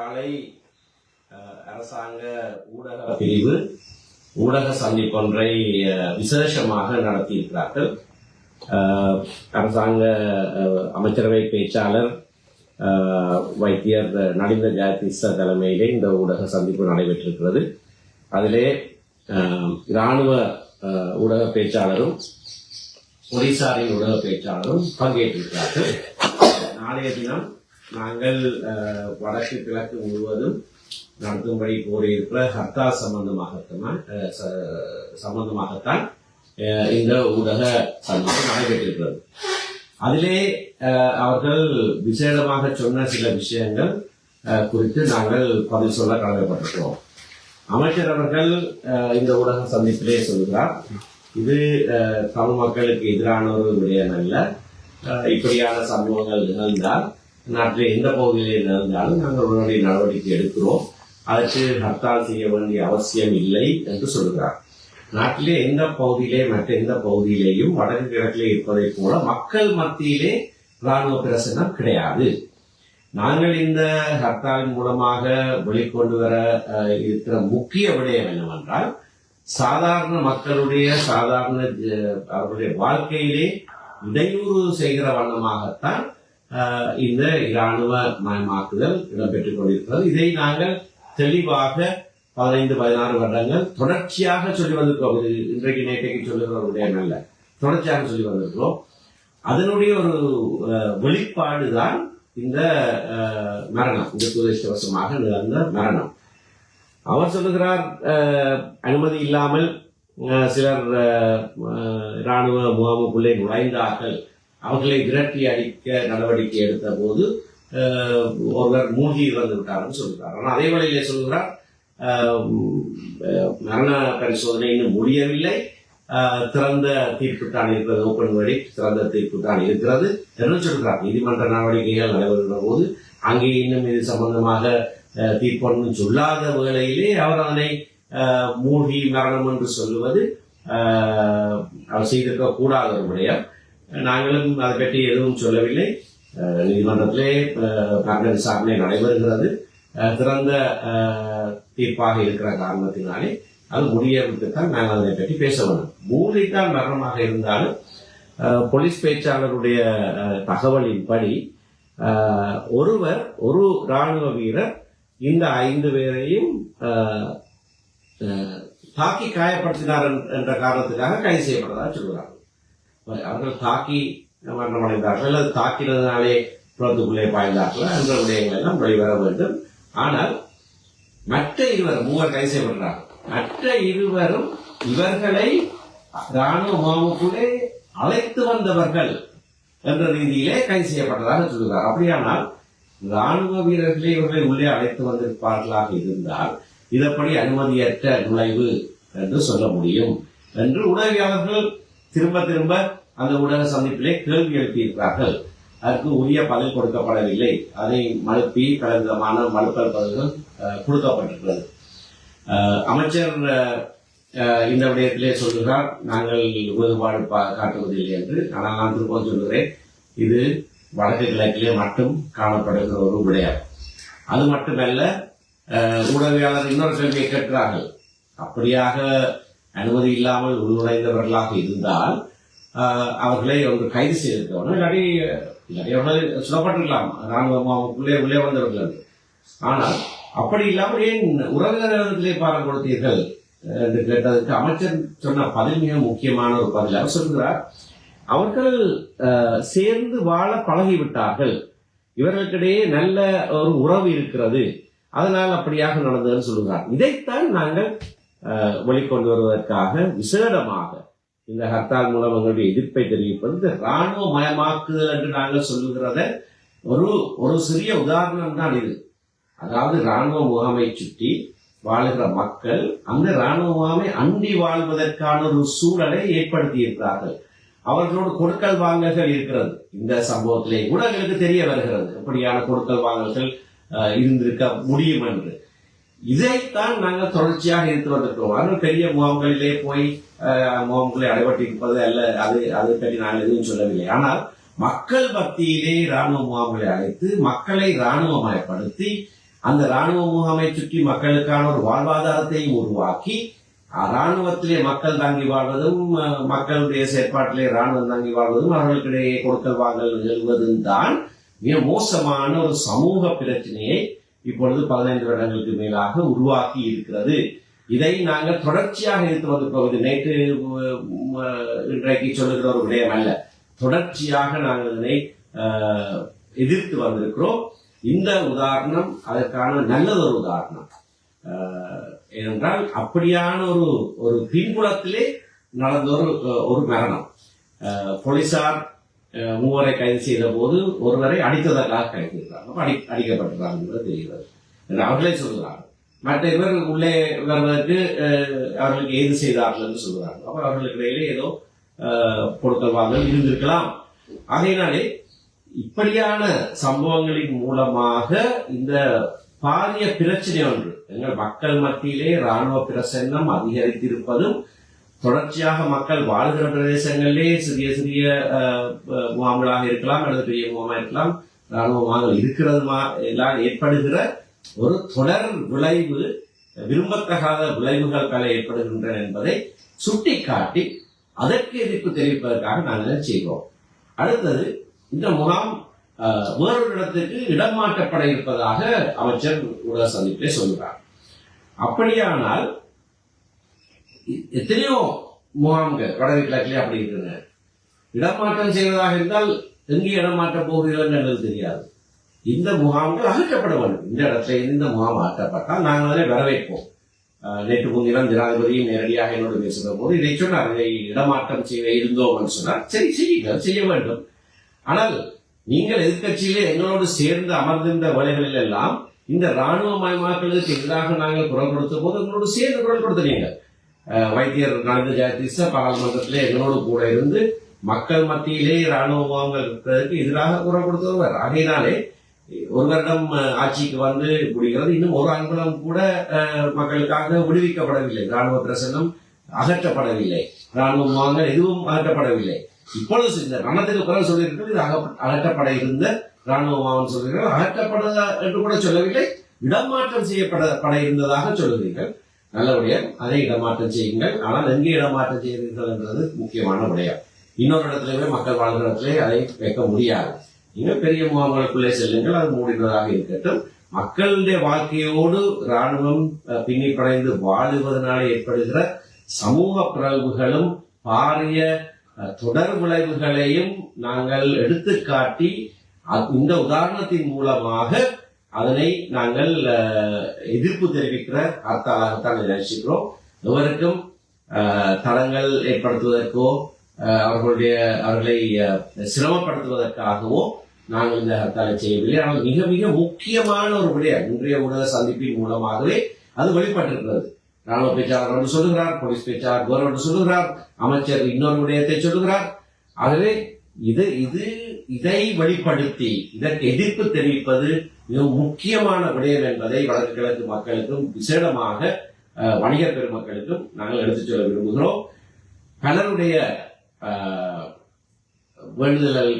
காலை அரசாங்க ஊடக பிரிவு ஊடக சந்திப்பொன்றை விசேஷமாக நடத்தியிருக்கிறார்கள். அரசாங்க அமைச்சரவை பேச்சாளர் வைத்தியர் நலிந்த ஜெயதிச தலைமையிலே இந்த ஊடக சந்திப்பு நடைபெற்றிருக்கிறது. அதிலே இராணுவ ஊடக பேச்சாளரும் ஒடிசாரின் ஊடக பேச்சாளரும் பங்கேற்றிருக்கிறார்கள். நாளைய தினம் நாங்கள் வடக்கு கிழக்கு முழுவதும் நடத்தும்படி கோரியிருக்கிற ஹர்த்தா சம்பந்தமாகத்தான் ச- சம்பந்தமாகத்தான் இந்த ஊடக சந்திப்பு நடைபெற்றிருக்கிறது. அதிலே அவர்கள் விசேடமாக சொன்ன சில விஷயங்கள் குறித்து நாங்கள் பதில் சொல்ல கடமைப்பட்டிருக்கிறோம். அமைச்சர் அவர்கள் இந்த ஊடக சந்திப்பிலே சொல்கிறார் இது தமிழ் மக்களுக்கு எதிரான ஒரு விடயம் அல்ல இப்படியான சம்பவங்கள் நிகழ்ந்தால் நாட்டில் எந்த பகுதியில் இருந்தாலும் நாங்கள் உடனடி நடவடிக்கை எடுக்கிறோம். அதற்கு ஹர்த்தால் செய்ய வேண்டிய அவசியம் இல்லை என்று சொல்கிறார். நாட்டிலே எந்த பகுதியிலே மற்ற எந்த பகுதியிலேயும் வடக்கு கிழக்கிலே இருப்பதை போல மக்கள் மத்தியிலே ராணுவ பிரசனம் கிடையாது. நாங்கள் இந்த ஹர்த்தாலின் மூலமாக வெளிக்கொண்டு வர இருக்கிற முக்கிய விடயம் என்னவென்றால் சாதாரண மக்களுடைய சாதாரண அவருடைய வாழ்க்கையிலே இடையூறு செய்கிற வண்ணமாகத்தான் இந்த இராணுவ மயமாக்குதல் இடம்பெற்றுக் கொண்டிருக்கிறது. இதை நாங்கள் தெளிவாக பதினைந்து பதினாறு வருடங்கள் தொடர்ச்சியாக சொல்லி வந்திருக்கிறோம். இது இன்றைக்கு நேற்றைக்கு சொல்லுகிற ஒரு விடயம் அல்ல. தொடர்ச்சியாக சொல்லி வந்திருக்கிறோம். அதனுடைய ஒரு அஹ், வெளிப்பாடுதான் இந்த மரணம். இந்த துரதிருஷ்டவசமாக நிகழ்ந்த மரணம். அவர் சொல்லுகிறார் அஹ், அனுமதி இல்லாமல் சிலர் அஹ், இராணுவ முகாமுக்குள்ளே நுழைந்தார்கள். அவர்களை விரட்டி அடிக்க நடவடிக்கை எடுத்த போது ஒருவர் மூழ்கி இறந்து விட்டார்னு சொல்கிறார் ஆனால் அதே வேளையிலே சொல்கிறார் மரண பரிசோதனை இன்னும் முடியவில்லை. திறந்த தீர்ப்பு தான் இருக்கிறது. ஓப்பன் வழி திறந்த தீர்ப்பு தான் இருக்கிறது என்று சொல்கிறார். நீதிமன்ற நடவடிக்கைகள் நடைபெறுகிற போது அங்கே இன்னும் இது சம்பந்தமாக அஹ், சொல்லாத வேளையிலே அவர் அதனை மூழ்கி மரணம் என்று சொல்லுவது அவர் செய்திருக்க கூடாத ஒரு விடயம். நாங்களும் அதை பற்றி எதுவும் சொல்லவில்லை. நீதிமன்றத்திலே அஹ், விசாரணை நடைபெறுகிறது. திறந்த தீர்ப்பாக இருக்கிற காரணத்தினாலே அது முடியவிட்டுத்தான் நாங்கள் அதை பற்றி பேச வேண்டும். மூளைத்தான் மரணமாக இருந்தாலும் போலீஸ் பேச்சாளருடைய தகவலின்படி ஒருவர் ஒரு இராணுவ வீரர் இந்த ஐந்து பேரையும் தாக்கி காயப்படுத்தினார் என்ற காரணத்துக்காக கைது செய்யப்பட்டதாக சொல்கிறார்கள். அவர்கள் தாக்கி மரணமடைந்தார்கள் அல்லது தாக்கினதுனாலே புறத்துக்குள்ளே பாய்ந்தார்கள் என்ற விடயங்கள் எல்லாம் வெளிவர வேண்டும். ஆனால் மற்ற இருவர் மூவர் கைது செய்யப்படுறார்கள் மற்ற இருவரும் இவர்களை ராணுவ முகாமுக்குள்ளே அழைத்து வந்தவர்கள் என்ற ரீதியிலே கைது செய்யப்பட்டதாக சொல்கிறார் அப்படியானால் ராணுவ வீரர்களே இவர்களை உள்ளே அழைத்து வந்திருப்பார்களாக இருந்தால் இதப்படி அனுமதியற்ற நுழைவு என்று சொல்ல முடியும். என்று உதவியாளர்கள் திரும்ப திரும்ப அந்த ஊடக சந்திப்பிலே கேள்வி எழுப்பியிருக்கிறார்கள். அதற்கு உரிய பதில் கொடுக்கப்படவில்லை. அதை மழுப்பி பல விதமான மழுப்பல் பதில்கள் கொடுக்கப்பட்டிருக்கிறது. அமைச்சர் இந்த விடயத்திலே சொல்கிறார் நாங்கள் வேறுபாடு பா- காட்டுவதில்லை என்று. ஆனால் நான் திருப்பம் சொல்கிறேன் இது வடக்கு கிழக்கிலே மட்டும் காணப்படுகிற ஒரு விடயம். அது மட்டுமல்ல ஊடகவியாளர் இன்னொரு கேள்வியை கேட்கிறார்கள். அப்படியாக அனுமதி இல்லாமல் உள்நுழைந்தவர்களாக இருந்தால் அவர்களை வந்து கைது செய்திருக்கணும் இல்லாட்டி இல்லாட்டி அவர்கள் சுடப்பட்டிருக்கலாம். ராணுவமாவுக்குள்ளே உள்ளே வந்தவர்கள் ஆனால் அப்படி இல்லாமல் ஏன் உறவினர்களிடத்திலே பாடம் கொடுத்தீர்கள்? என்று கேட்டதற்கு அமைச்சர் சொன்ன பதில் மிக முக்கியமான ஒரு பதில். அவர் சொல்கிறார் அவர்கள் சேர்ந்து வாழ பழகிவிட்டார்கள். இவர்களுக்கிடையே நல்ல ஒரு உறவு இருக்கிறது. அதனால் அப்படியாக நடந்ததுன்னு சொல்லுகிறார் இதைத்தான் நாங்கள் வெளிக்கொண்டு வருவதற்காக விசேடமாக இந்த ஹர்த்தால் மூலம் எங்களுடைய எதிர்ப்பை தெரிவிப்பது இந்த ராணுவ மயமாக்குதல் என்று நாங்கள் சொல்லுகிறத ஒரு ஒரு சிறிய உதாரணம் தான் இது. அதாவது ராணுவ முகாமை சுற்றி வாழுகிற மக்கள் அந்த ராணுவ முகாமை அண்டி வாழ்வதற்கான ஒரு சூழலை ஏற்படுத்தியிருக்கிறார்கள். அவர்களோடு கொடுக்கல் வாங்கல்கள் இருக்கிறது. இந்த சம்பவத்திலே கூட எங்களுக்கு தெரிய வருகிறது. எப்படியான கொடுக்கல் வாங்கல்கள் இருந்திருக்க முடியும் என்று. இதைத்தான் நாங்கள் தொடர்ச்சியாக எடுத்து வந்திருக்கிறோம். அவர்கள் பெரிய முகாம்களிலே போய் முகாம்களை அடைபட்டு இருப்பது அல்ல அது அதை பற்றி நாங்கள் எதுவும் சொல்லவில்லை. ஆனால் மக்கள் மத்தியிலே ராணுவ முகாம்களை அழைத்து மக்களை ராணுவமயப்படுத்தி அந்த ராணுவ முகாமை சுற்றி மக்களுக்கான ஒரு வாழ்வாதாரத்தையும் உருவாக்கி ராணுவத்திலே மக்கள் தங்கி வாழ்வதும் மக்களுடைய செயற்பாட்டிலே ராணுவம் தங்கி வாழ்வதும் அவர்களுக்கிடையே கொடுக்கல் வாங்கல் நிகழ்வதும் தான் மிக மோசமான ஒரு சமூக பிரச்சனையை இப்பொழுது பதினைந்து வருடங்களுக்கு மேலாக உருவாக்கி இருக்கிறது. இதை நாங்கள் தொடர்ச்சியாக எடுத்து வந்து போவது நேற்று இன்றைக்கு சொல்லுகிற ஒரு விடயம் அல்ல. தொடர்ச்சியாக நாங்கள் இதனை எதிர்த்து வந்திருக்கிறோம். இந்த உதாரணம் அதற்கான நல்லதொரு உதாரணம். ஏனென்றால் அப்படியான ஒரு ஒரு பின்புலத்திலே நடந்த ஒரு ஒரு மரணம். போலீசார் மூவரை கைது செய்த போது ஒருவரை அடித்ததற்காக கைது செய்கிறாங்க அடி அடிக்கப்பட்டிருக்காங்க என்பது தெரிகிறது என்று அவர்களே சொல்கிறார்கள். மற்ற இவர் உள்ளே வருவதற்கு அஹ், அவர்களுக்கு ஏது செய்தார்கள் என்று சொல்கிறார்கள். அப்போ அவர்களுக்கு இடையிலே ஏதோ அஹ், கொடுக்கல் வாங்கல் இருந்திருக்கலாம். ஆகையினாலே இப்படியான சம்பவங்களின் மூலமாக இந்த பாரிய பிரச்சனை ஒன்று எங்கள் மக்கள் மத்தியிலே ராணுவ பிரசன்னம் அதிகரித்திருப்பதும் தொடர்ச்சியாக மக்கள் வாழ்கிற பிரதேசங்களிலே சிறிய சிறிய முகாம்களாக இருக்கலாம் அல்லது பெரிய முகாமாக இருக்கலாம். ராணுவ முகாம்கள் இருக்கிறது எல்லாம் ஏற்படுகிற ஒரு தொடர் விளைவு விரும்பத்தகாத விளைவுகள் பல ஏற்படுகின்றன என்பதை சுட்டிக்காட்டி அதற்கு எதிர்ப்பு தெரிவிப்பதற்காக நாங்கள் செய்வோம். அடுத்தது இந்த முகாம் வேறொரு இடத்துக்கு இடம் மாற்றப்பட இருப்பதாக அமைச்சர் ஊடக சந்திப்பிலே சொல்கிறார். அப்படியானால் எத்தனையோ முகாம்கள் வடக்கு கிழக்கிலே அப்படி இடமாற்றம் செய்வதாக இருந்தால் எங்கே இடம் போகிறீர்கள் என்பது தெரியாது. இந்த முகாம்கள் அகற்றப்பட வேண்டும். இந்த இடத்துல இருந்து இந்த முகாம் அகற்றப்பட்டால் நாங்கள் அதை வரவேற்போம். நேற்று முன்தினம் ஜனாதிபதியும் நேரடியாக என்னோடு பேசுகிற போது இதை சொன்னார். இதை இடமாற்றம் செய்ய இருந்தோம் சொன்னால் சொன்னார். சரி செய்யுங்கள் செய்ய வேண்டும். ஆனால் நீங்கள் எதிர்கட்சியிலே எங்களோடு சேர்ந்து அமர்ந்திருந்த வேலைகளில் எல்லாம் இந்த ராணுவ மயமாக்கலுக்கு எதிராக நாங்கள் குரல் கொடுத்த போது எங்களோடு சேர்ந்து குரல் கொடுத்தீங்க வைத்தியர் நலிந்த ஜெயதீச பாராளுமன்றத்திலே எங்களோடு கூட இருந்து மக்கள் மத்தியிலே ராணுவ முகாம்கள் இருக்கிறதுக்கு எதிராக குரல் கொடுத்தவர். ஆகையினாலே ஒரு வருடம் ஆட்சிக்கு வந்து முடிகிறது. இன்னும் ஒரு அங்குலம் கூட மக்களுக்காக விடுவிக்கப்படவில்லை. ராணுவ பிரசனம் அகற்றப்படவில்லை. ராணுவ முகாம்கள் எதுவும் அகற்றப்படவில்லை. இப்பொழுது இந்த ரணத்துக்கு பிறகு சொல்லியிருக்கிறது. இது அகற்றப்பட இருந்த ராணுவ முகாம் சொல்கிறீர்கள் அகற்றப்பட என்று கூட சொல்லவில்லை. இடமாற்றம் செய்யப்பட பட இருந்ததாக சொல்லுகிறீர்கள். நல்லபடியாக அதை இடமாற்றம் செய்யுங்கள். ஆனால் எங்கே இடமாற்றம் செய்கிறீர்கள் என்றது முக்கியமான விடயம். இன்னொரு இடத்திலுமே மக்கள் வாழ்கிற இடத்துல அதை வைக்க முடியாது. இன்னும் பெரிய முகாம்களுக்குள்ளே செல்லுங்கள். அது மூடினதாக இருக்கட்டும். மக்களுடைய வாழ்க்கையோடு ராணுவம் பின்னிப்படைந்து பின்னி படைந்து வாழுவதனால ஏற்படுகிற சமூக பிறழ்வுகளும் பாரிய தொடர் விளைவுகளையும் நாங்கள் எடுத்துக்காட்டி இந்த உதாரணத்தின் மூலமாக அதனை நாங்கள் எதிர்ப்பு தெரிவிக்கிற கருத்தாளாகத்தான் நினைச்சுக்கிறோம் எவருக்கும் தடங்கள் ஏற்படுத்துவதற்கோ அவர்களுடைய அவர்களை சிரமப்படுத்துவதற்காகவோ நாங்கள் இந்த ஹர்த்தாலை செய்யவில்லை. ஆனால் மிக மிக முக்கியமான ஒரு விடயம் இன்றைய ஊடக சந்திப்பின் மூலமாகவே அது வெளிப்பட்டிருக்கிறது. ராணுவ பேச்சாளர் ஒன்று சொல்லுகிறார் போலீஸ் பேச்சாளர் வேறு ஒன்று சொல்லுகிறார் அமைச்சர் இன்னொரு விடயத்தை சொல்லுகிறார். ஆகவே இது இது இதை வழிப்படுத்தி இதற்கு எதிர்ப்பு தெரிவிப்பது மிக முக்கியமான விடயம் என்பதை வடக்கு கிழக்கு மக்களுக்கும் விசேடமாக அஹ், வணிகர் பெருமக்களுக்கும் நாங்கள் எடுத்துச் சொல்ல விரும்புகிறோம். பலருடைய வேண்டுதல்கள்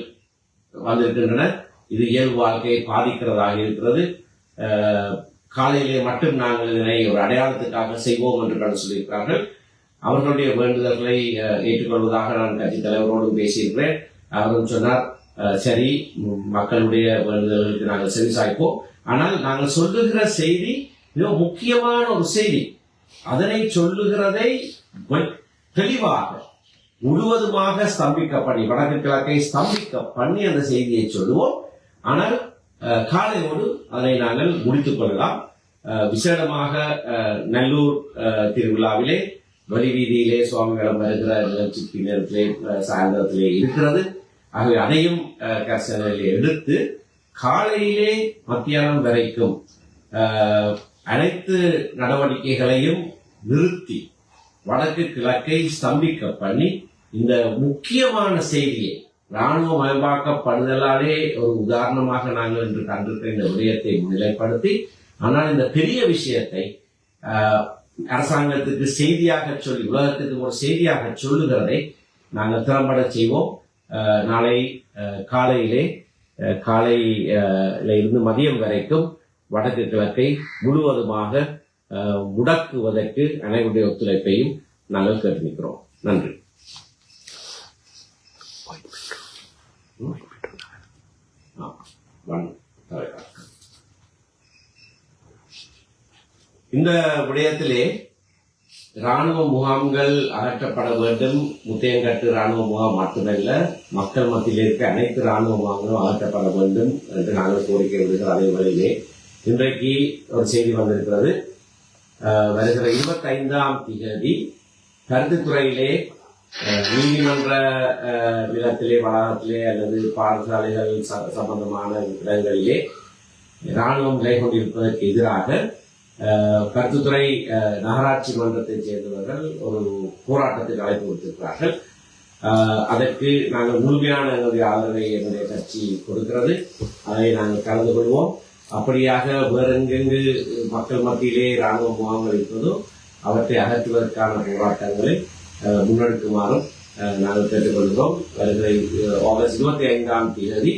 வந்திருக்கின்றன. இது இயல்பு வாழ்க்கையை பாதிக்கிறதாக இருக்கிறது. காலையிலே மட்டும் நாங்கள் இதனை ஒரு அடையாளத்துக்காக செய்வோம் என்று கண்டு சொல்லியிருக்கிறார்கள். அவர்களுடைய வேண்டுதல்களை ஏற்றுக்கொள்வதாக நான் கட்சித் தலைவரோடு பேசியிருக்கிறேன். அவரும் சொன்னார் சரி மக்களுடைய வேண்டுதல்களுக்கு நாங்கள் செவி சாய்ப்போம். ஆனால் நாங்கள் சொல்லுகிற செய்தி மிக முக்கியமான ஒரு செய்தி. அதனை சொல்லுகிறதை தெளிவாக முழுவதுமாக ஸ்தம்பிக்க பண்ணி வடக்கு கிழக்கை ஸ்தம்பிக்க பண்ணி அந்த செய்தியை சொல்லுவோம். ஆனால் காலையோடு அதனை நாங்கள் முடித்துக் கொள்ளலாம். விசேடமாக நல்லூர் திருவிழாவிலே வழி வீதியிலே சுவாமிகளும் வருகிற நிகழ்ச்சிக்கு நேரத்திலே சாயந்தரத்திலே இருக்கிறது. ஆகவே அதையும் அஹ், எடுத்து காலையிலே மத்தியானம் வரைக்கும் அனைத்து நடவடிக்கைகளையும் நிறுத்தி வடக்கு கிழக்கை ஸ்தம்பிக்க பண்ணி இந்த முக்கியமான செய்தியை ராணுவ மயமாக்கப்படுதலாலே ஒரு உதாரணமாக நாங்கள் இன்று கண்டிருக்கிற இந்த விடயத்தை முன்னிலைப்படுத்தி ஆனால் இந்த பெரிய விஷயத்தை அரசாங்கத்துக்கு செய்தியாக சொல்லி உலகத்துக்கு ஒரு செய்தியாக சொல்லுகிறதை நாங்கள் திறம்பட செய்வோம். நாளை காலையிலே ஆஹ், காலை ஆஹ், இருந்து மதியம் வரைக்கும் வடக்கு கிழக்கை முழுவதுமாக அஹ், முடக்குவதற்கு அனைவருடைய ஒத்துழைப்பையும் நாங்கள் கேட்டு நன்றி. இந்த விடயத்திலே ராணுவ முகாம்கள் அகற்றப்பட வேண்டும். முத்தையங்கட்டு ராணுவ முகாம் மட்டுமல்ல மக்கள் மத்தியில் இருக்க அனைத்து ராணுவ முகாம்களும் அகற்றப்பட வேண்டும் என்று நாங்கள் கோரிக்கை விடுகிற அதே வழியிலே. இன்றைக்கு ஒரு செய்தி வந்திருக்கிறது. வருகிற இருபத்தைந்தாம் திகதி கருத்துத்துறையிலே நீதிமன்ற அஹ், நிலத்திலே வளாகத்திலே அல்லது பாடசாலைகள் ச- சம்பந்தமான இடங்களிலே ராணுவம் நிலை கொண்டிருப்பதற்கு எதிராக கருத்துத்துறை நகராட்சி மன்றத்தைச் சேர்ந்தவர்கள் ஒரு போராட்டத்துக்கு அழைப்பு கொடுத்திருக்கிறார்கள் அதற்கு நாங்கள் முழுமையான எங்களுடைய ஆதரவை என்னுடைய கட்சி கொடுக்கிறது. அதை நாங்கள் கலந்து கொள்வோம். அப்படியாக வேறெங்கெங்கு மக்கள் மத்தியிலே இராணுவ முகாம்கள் இருப்பதோ அவற்றை அகற்றுவதற்கான போராட்டங்களை முன்னெடுக்குமாறும் நாங்கள் கேட்டுக்கொள்கிறோம். வருகிற ஆகஸ்ட் இருபத்தி ஐந்தாம் தேதி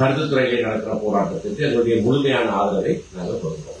கருத்துத்துறையிலே நடக்கிற போராட்டத்திற்கு எங்களுடைய முழுமையான ஆதரவை நாங்கள் கொடுக்கிறோம்.